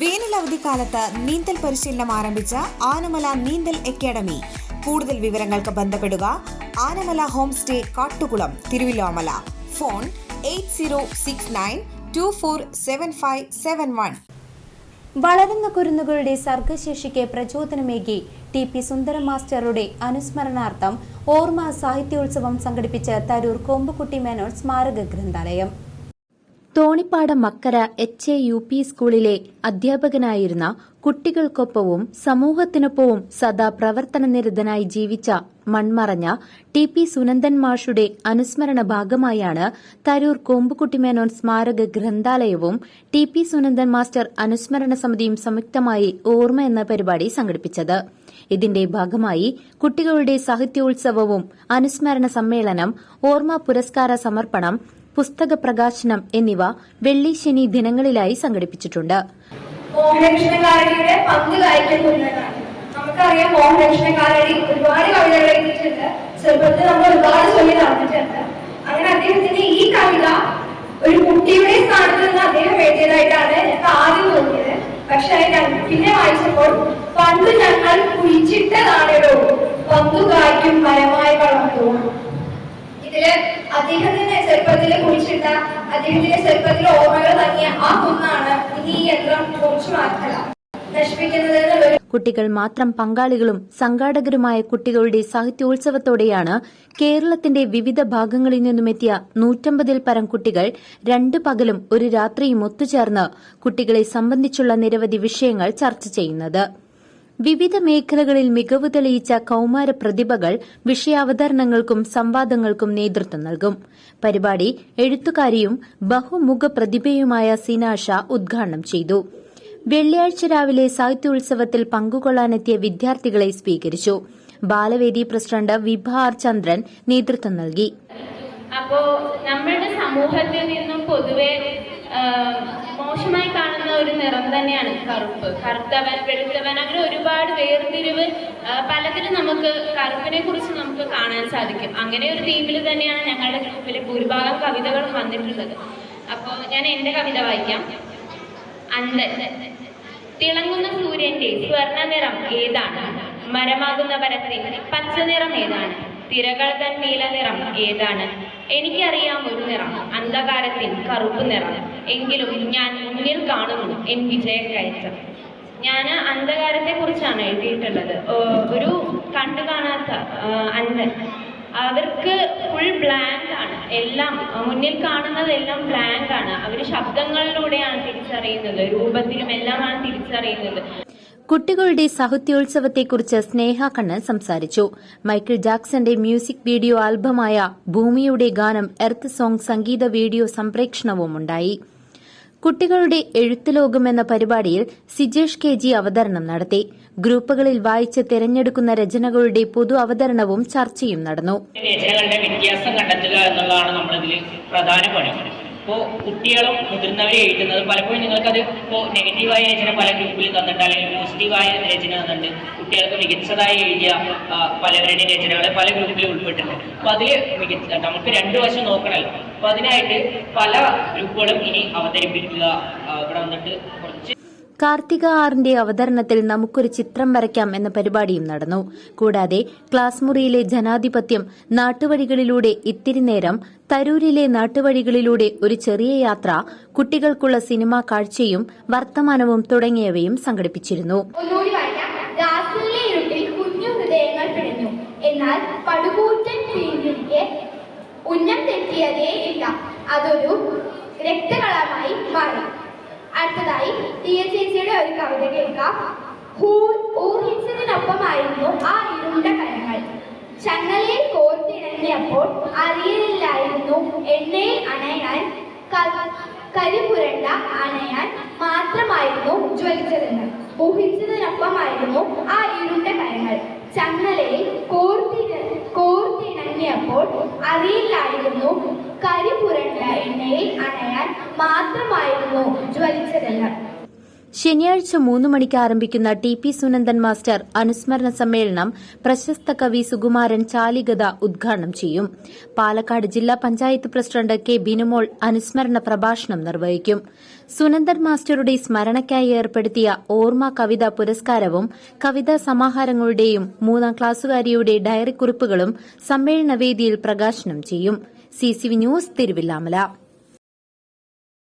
വേനൽ അവധിക്കാലത്ത് നീന്തൽ പരിശീലനം ആരംഭിച്ച ആനമല നീന്തൽ അക്കാദമി. കൂടുതൽ വിവരങ്ങൾക്ക് ബന്ധപ്പെടുക Anamala home stay Kattukulam Thiruvilwamala. Phone eight zero six nine two four seven five seven one. വളരുന്ന കുരുന്നുകളുടെ സർഗശേഷിക്ക് പ്രചോദനമേകി ടി പി സുന്ദരം മാസ്റ്ററുടെ അനുസ്മരണാർത്ഥം ഓർമ്മ സാഹിത്യോത്സവം സംഘടിപ്പിച്ച തരൂർ കൊമ്പുകുട്ടി മേനോൻ സ്മാരക ഗ്രന്ഥാലയം. Thonippadam Makkara H A U P സ്കൂളിലെ അധ്യാപകനായിരുന്ന കുട്ടികൾക്കൊപ്പവും സമൂഹത്തിനൊപ്പവും സദാ പ്രവർത്തനനിരതനായി ജീവിച്ച മൺമറഞ്ഞ ടി പി സുനന്ദൻ മാഷുടെ അനുസ്മരണ ഭാഗമായാണ് തരൂർ കോമ്പുകുട്ടിമേനോൻ സ്മാരക ഗ്രന്ഥാലയവും ടി പി സുനന്ദൻ മാസ്റ്റർ അനുസ്മരണ സമിതിയും സംയുക്തമായി ഓർമ്മ എന്ന പരിപാടി സംഘടിപ്പിച്ചത്. ഇതിന്റെ ഭാഗമായി കുട്ടികളുടെ സാഹിത്യോത്സവവും അനുസ്മരണ സമ്മേളനം ഓർമ്മ പുരസ്കാര സമർപ്പണം പുസ്തക പ്രകാശനം എന്നിവ വെള്ളി ശനി ദിനങ്ങളിലായി സംഘടിപ്പിച്ചിട്ടുണ്ട്. മോഹനകൃഷ്ണകാരടിയുടെ പങ്ക് കായ്ക്കുന്നതാണ് നമുക്കറിയാം മോഹനകൃഷ്ണകാരടി ഒരുപാട് കവിതകൾ എഴുതിയിട്ടുണ്ട്. ചെറുപ്പത്തിൽ നമ്മൾ ഒരുപാട് ചൊല്ലി നടന്നിട്ടുണ്ട്. അങ്ങനെ അദ്ദേഹത്തിന്റെ ഈ കവിത ഒരു കുട്ടിയുടെ സ്ഥാനത്ത് നിന്ന് അദ്ദേഹം എഴുതിയതായിട്ടാണ് ഞങ്ങൾക്ക് ആദ്യം തോന്നിയത്. പക്ഷെ പിന്നെ വായിച്ചപ്പോൾ പണ്ട് അദ്ദേഹത്തിന്റെ ചെറുപ്പത്തിൽ കുഴിച്ചിട്ട അദ്ദേഹത്തിന്റെ ചെറുപ്പത്തിലെ ഓർമ്മകൾ തങ്ങിയ ആ കുന്നാണ് ഇനി ഈ യന്ത്രം കുറിച്ചു മാറ്റല കുട്ടികൾ മാത്രം പങ്കാളികളും സംഘാടകരുമായ കുട്ടികളുടെ സാഹിത്യോത്സവത്തോടെയാണ് കേരളത്തിന്റെ വിവിധ ഭാഗങ്ങളിൽ നിന്നുമെത്തിയ നൂറ്റമ്പതിൽ പരം കുട്ടികൾ രണ്ട് പകലും ഒരു രാത്രിയും ഒത്തുചേർന്ന് കുട്ടികളെ സംബന്ധിച്ചുള്ള നിരവധി വിഷയങ്ങൾ ചർച്ച ചെയ്യുന്നത്. വിവിധ മേഖലകളിൽ മികവ് തെളിയിച്ച കൌമാര പ്രതിഭകൾ വിഷയാവതരണങ്ങൾക്കും സംവാദങ്ങൾക്കും നേതൃത്വം നൽകും. പരിപാടി എഴുത്തുകാരിയും ബഹുമുഖ പ്രതിഭയുമായ സിനാഷ ഉദ്ഘാടനം ചെയ്തു. വെള്ളിയാഴ്ച രാവിലെ സാഹിത്യോത്സവത്തിൽ പങ്കുകൊള്ളാനെത്തിയ വിദ്യാർത്ഥികളെ സ്വീകരിച്ചു. ബാലവേദി പ്രസിഡന്റ് വിഭ ആർ ചന്ദ്രൻ നേതൃത്വം നൽകി. അപ്പോ നമ്മളുടെ സമൂഹത്തിൽ നിന്നും പൊതുവെ മോശമായി കാണുന്ന ഒരു നിറം തന്നെയാണ് കറുപ്പ്. കറുത്തവൻ ഒരുപാട് വേർതിരിവ് പലതിലും നമുക്ക് കറുപ്പിനെ കുറിച്ച് നമുക്ക് കാണാൻ സാധിക്കും. അങ്ങനെ ഒരു തീമിൽ തന്നെയാണ് ഞങ്ങളുടെ ഗ്രൂപ്പിൽ ഭൂരിഭാഗം കവിതകളും വന്നിട്ടുള്ളത്. അപ്പോൾ ഞാൻ എന്റെ കവിത വായിക്കാം. അന്തൻ തിളങ്ങുന്ന സൂര്യന്റെ സ്വർണ നിറം ഏതാണ്? മരമാകുന്ന വരത്തിൽ പച്ച നിറം ഏതാണ്? തിരകൾ തൻ നീല നിറം ഏതാണ്? എനിക്കറിയാം ഒരു നിറം അന്ധകാരത്തിൽ കറുപ്പ് നിറം. എങ്കിലും ഞാൻ മുന്നിൽ കാണുന്നു എൻ വിജയ വിജയക്കയറ്റം. ഞാൻ അന്ധകാരത്തെ കുറിച്ചാണ് എഴുതിയിട്ടുള്ളത് ഒരു കണ്ടു കാണാത്ത അന്ധൻ. അവർക്ക് ഫുൾ ബ്ലാങ്ക് ആണ്. എല്ലാം മുന്നിൽ കാണുന്നതെല്ലാം ബ്ലാങ്ക് ആണ്. അവർ ശബ്ദങ്ങളിലൂടെയാണ് തിരിച്ചറിയുന്നത്. രൂപത്തിലും എല്ലാമാണ് തിരിച്ചറിയുന്നത്. കുട്ടികളുടെ സാഹിത്യോത്സവത്തെക്കുറിച്ച് സ്നേഹ കണ്ണൻ സംസാരിച്ചു. മൈക്കിൾ ജാക്സന്റെ മ്യൂസിക് വീഡിയോ ആൽബമായ ഭൂമിയുടെ ഗാനം എർത്ത് സോങ് സംഗീത വീഡിയോ സംപ്രേക്ഷണവും ഉണ്ടായി കുട്ടികളുടെ എഴുത്ത് ലോകം എന്ന പരിപാടിയിൽ സിജേഷ് കെ ജി അവതരണം നടത്തി. ഗ്രൂപ്പുകളിൽ വായിച്ച് തിരഞ്ഞെടുക്കുന്ന രചനകളുടെ പൊതു അവതരണവും ചർച്ചയും നടന്നു. രചനകളുടെ വ്യത്യാസം കണ്ടെത്തുക എന്നുള്ളതാണ് നമ്മളിതിൽ പ്രധാന പണി ഇപ്പോൾ കുട്ടികളും മുതിർന്നവരെ എഴുതുന്നത് പലപ്പോഴും നിങ്ങൾക്കത് ഇപ്പോൾ നെഗറ്റീവായ രചന പല ഗ്രൂപ്പിൽ തന്നിട്ട് അല്ലെങ്കിൽ പോസിറ്റീവായ രചന തന്നിട്ട് കുട്ടികൾക്ക് മികച്ചതായി എഴുതിയ പലരുടെയും രചനകൾ പല ഗ്രൂപ്പിൽ ഉൾപ്പെട്ടിട്ടുണ്ട്. അപ്പോൾ അതിൽ മികച്ച നമുക്ക് രണ്ട് വശം നോക്കണമല്ലോ അപ്പോൾ അതിനായിട്ട് പല ഗ്രൂപ്പുകളും ഇനി അവതരിപ്പിക്കുക ഇവിടെ വന്നിട്ട് കുറച്ച് കാർത്തിക ആറിന്റെ അവതരണത്തിൽ നമുക്കൊരു ചിത്രം വരയ്ക്കാം എന്ന പരിപാടിയും നടന്നു. കൂടാതെ ക്ലാസ് മുറിയിലെ ജനാധിപത്യം നാട്ടുവഴികളിലൂടെ ഇത്തിരി നേരം തരൂരിലെ നാട്ടുവഴികളിലൂടെ ഒരു ചെറിയ യാത്ര കുട്ടികൾക്കുള്ള സിനിമാ കാഴ്ചയും വർത്തമാനവും തുടങ്ങിയവയും സംഘടിപ്പിച്ചിരുന്നു. എന്നാൽ ഇല്ല അതൊരു രക്തകളമായി മാറി. അടുത്തതായി ടി എ ചേച്ചിയുടെ ഒരു കവിത കേൾക്കാം. ഊഹിച്ചതിനൊപ്പമായിരുന്നു ആ ഇരുണ്ട കരങ്ങൾ. ചങ്ങലയിൽ കോർത്തിണങ്ങിയപ്പോൾ അറിയലില്ലായിരുന്നു എണ്ണയിൽ അണയാൻ കരിപുരണ്ട അണയാൻ മാത്രമായിരുന്നു ജ്വലിച്ചതെന്ന്. ഊഹിച്ചതിനൊപ്പമായിരുന്നു ആ ഇരുണ്ട കരങ്ങൾ. ചങ്ങലയിൽ കോർത്തി കോർത്തിണങ്ങിയപ്പോൾ അറിയില്ലായിരുന്നു കരിപുരണ്ട എണ്ണയിൽ അണയാൻ മാത്രമായിരുന്നു ശനിയാഴ്ച മൂന്ന് മണിക്ക് ആരംഭിക്കുന്ന ടി പി സുനന്ദൻ മാസ്റ്റർ അനുസ്മരണ സമ്മേളനം പ്രശസ്ത കവി സുകുമാരൻ ചാലികത ഉദ്ഘാടനം ചെയ്യും. പാലക്കാട് ജില്ലാ പഞ്ചായത്ത് പ്രസിഡന്റ് കെ ബിനുമോൾ അനുസ്മരണ പ്രഭാഷണം നിർവഹിക്കും. സുനന്ദൻ മാസ്റ്ററുടെ സ്മരണയ്ക്കായി ഏർപ്പെടുത്തിയ ഓർമ്മ കവിതാ പുരസ്കാരവും കവിതാ സമാഹാരങ്ങളുടെയും മൂന്നാം ക്ലാസ്സുകാരിയുടെ ഡയറി കുറിപ്പുകളും സമ്മേളനവേദിയിൽ പ്രകാശനം ചെയ്യും. CCV news Thiruvilwamala.